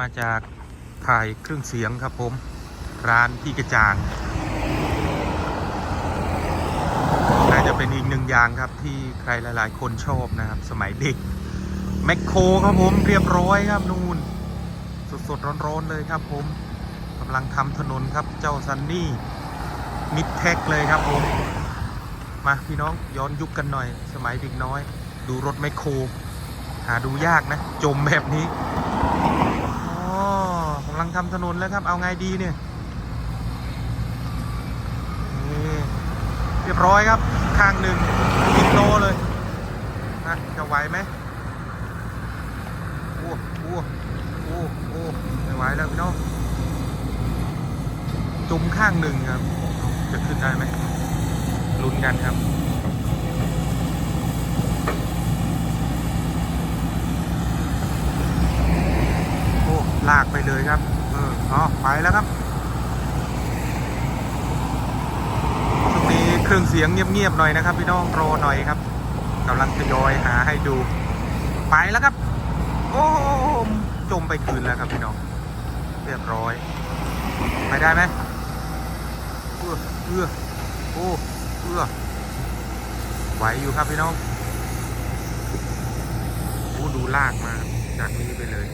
มาจากถ่ายเครื่องเสียงครับผม ร้านพี่กระจางน่าจะเป็นอีกหนึ่งอย่างครับที่ใครหลาย ๆ คนชอบนะครับ สมัยเด็กแมคโครครับผมเรียบร้อยครับนูนสดๆร้อนๆเลยครับผมกำลังทำถนนครับเจ้าซันนี่มิดเทคเลยครับผม มาพี่น้องย้อนยุคกันหน่อย สมัยเด็กน้อย ดูรถแมคโคร หาดูยากนะ จมแบบนี้ ลังทำถนนแล้วครับ เอาไงดีเนี่ยเรียบร้อยครับข้างหนึ่งกิโลเลยนะจะไหวไหมโอ้โอ้โอ้โอ้ไม่ไหวแล้วพี่น้องจุ่มข้างหนึ่งครับ จะขึ้นได้ไหมลุ้นกันครับ โอ้ ลากไปเลยครับ เอออ๋อไปแล้วครับช่วงนี้เครื่องเสียงเงียบๆหน่อยนะครับ พี่น้องรอหน่อยครับกำลังทยอยหาให้ดู ไปแล้วครับ โอ้จมไปคืนแล้วครับพี่น้อง เรียบร้อย ไปได้ไหมเอื้อเอื้อโอ้เอื้อไหวอยู่ครับพี่น้องดูลากมาจากนี้ไปเลย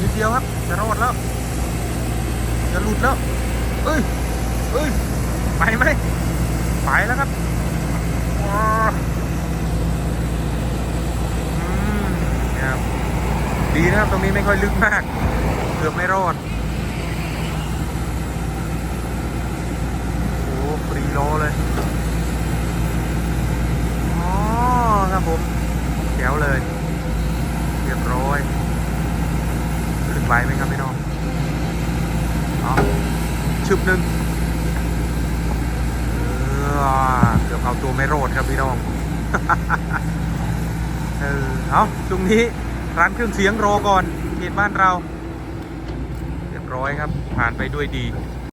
นิด เดียวครับ จะรอดแล้ว จะหลุดแล้ว เอ้ย เอ้ย ไปไหมไปแล้วครับอืมครับดีนะครับ ตรงนี้ไม่ค่อยลึกมาก เกือบไม่รอด โอ้ฟรีโลเลย อ๋อ ครับผมแจ๋วเลย เรียบร้อย ไหวไหมครับพี่น้องเอาชึบหนึ่งเกือบเอาตัวไม่โรดครับพี่น้อง เออ เอาตรงนี้ร้านเครื่องเสียงรอก่อนเขตบ้านเรา เรียบร้อยครับ ผ่านไปด้วยดี